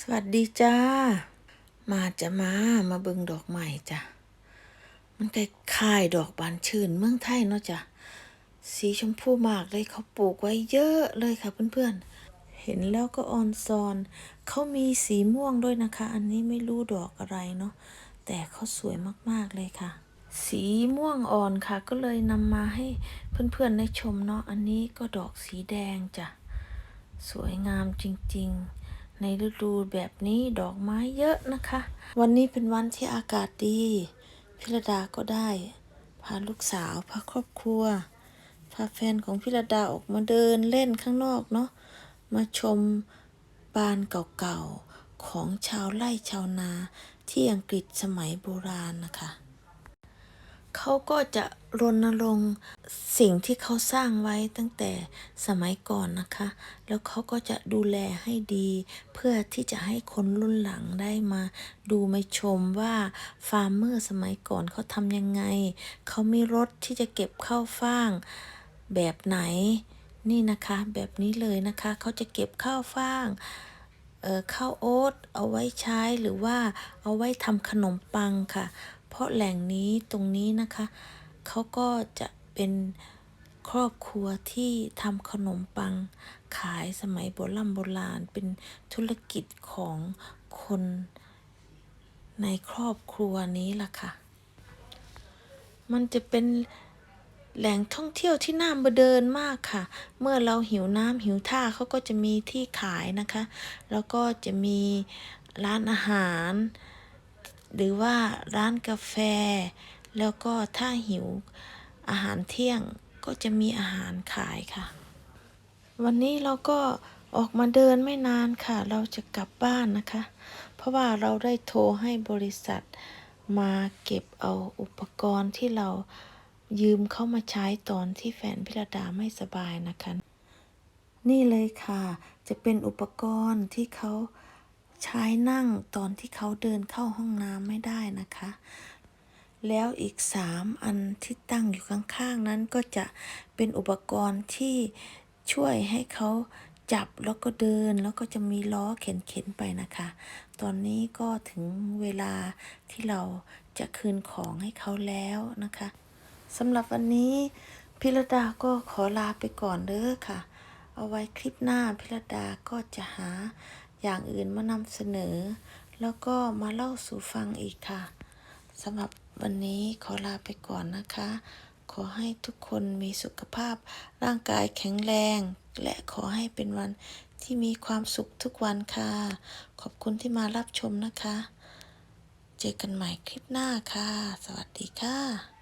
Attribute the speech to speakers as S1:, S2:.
S1: สวัสดีจ้า มาจะมา มาเบิงดอกใหม่จ้ะ มันคล้ายดอกบานชื่นเมืองไทยเนาะจ้ะ สีชมพูมากเลยเขาปลูกไว้เยอะเลยค่ะเพื่อนๆ เห็นแล้วก็ออนซอน เขามีสีม่วงด้วยนะคะ อันนี้ไม่รู้ดอกอะไรเนาะ แต่เขาสวยมากๆเลยค่ะ สีม่วงอ่อนค่ะ ก็เลยนำมาให้เพื่อนๆได้ชมเนาะ อันนี้ก็ดอกสีแดงจ้ะ สวยงามจริง ๆ ในฤดูแบบนี้ดอกไม้เยอะนะคะ วันนี้เป็นวันที่อากาศดี พิรดาก็ได้ พาลูกสาวพาครอบครัว พาแฟนของพิรดาออกมาเดินเล่นข้างนอกเนาะมาชมบานเก่าๆของชาวไร่ชาวนาที่อังกฤษสมัยโบราณนะคะ เขาก็จะรณรงค์สิ่งที่เขาสร้างไว้ตั้งแต่สมัยก่อนนะคะ แล้วเขาก็จะดูแลให้ดี เพื่อที่จะให้คนรุ่นหลังได้มาดูมาชมว่าฟาร์มเมอร์สมัยก่อนเขาทำยังไง เขามีรถที่จะเก็บข้าวฟ่างแบบไหน นี่นะคะแบบนี้เลยนะคะ เขาจะเก็บข้าวฟ่างเอ่อข้าวโอ๊ตเอาไว้ใช้หรือว่าเอาไว้ทำขนมปังค่ะ เพราะแหล่งนี้ตรงนี้นะคะ เขาก็จะเป็นครอบครัวที่ทำขนมปังขายสมัยโบราณโบราณ เป็นธุรกิจของคนในครอบครัวนี้ล่ะค่ะ มันจะเป็นแหล่งท่องเที่ยวที่น่ามาเดินมากค่ะ เมื่อเราหิวน้ำหิวท่าเขาก็จะมีที่ขายนะคะ แล้วก็จะมีร้านอาหาร หรือว่าร้านกาแฟ แล้วก็ถ้าหิวอาหารเที่ยงก็จะมีอาหารขายค่ะ วันนี้เราก็ออกมาเดินไม่นานค่ะ เราจะกลับบ้านนะคะ เพราะว่าเราได้โทรให้บริษัทมาเก็บเอาอุปกรณ์ที่เรายืมเข้ามาใช้ตอนที่แฟนพิรดาไม่สบายนะคะ นี่เลยค่ะ จะเป็นอุปกรณ์ที่เขา ใช้นั่งตอนที่เขาเดินเข้าห้องน้ำไม่ได้นะคะ แล้วอีกสามอันที่ตั้งอยู่ข้างๆนั้นก็จะเป็นอุปกรณ์ที่ช่วยให้เขาจับแล้วก็เดินแล้วก็จะมีล้อเข็นๆไปนะคะ ตอนนี้ก็ถึงเวลาที่เราจะคืนของให้เขาแล้วนะคะสำหรับวันนี้พิรดาก็ขอลาไปก่อนเด้อค่ะ เอาไว้คลิปหน้าพิรดาก็จะหา อย่างอื่นมานำเสนอ แล้วก็มาเล่าสู่ฟังอีกค่ะสำหรับวันนี้ขอลาไปก่อนนะคะ ขอให้ทุกคนมีสุขภาพร่างกายแข็งแรง และขอให้เป็นวันที่มีความสุขทุกวันค่ะ ขอบคุณที่มารับชมนะคะ เจอกันใหม่คลิปหน้าค่ะ สวัสดีค่ะ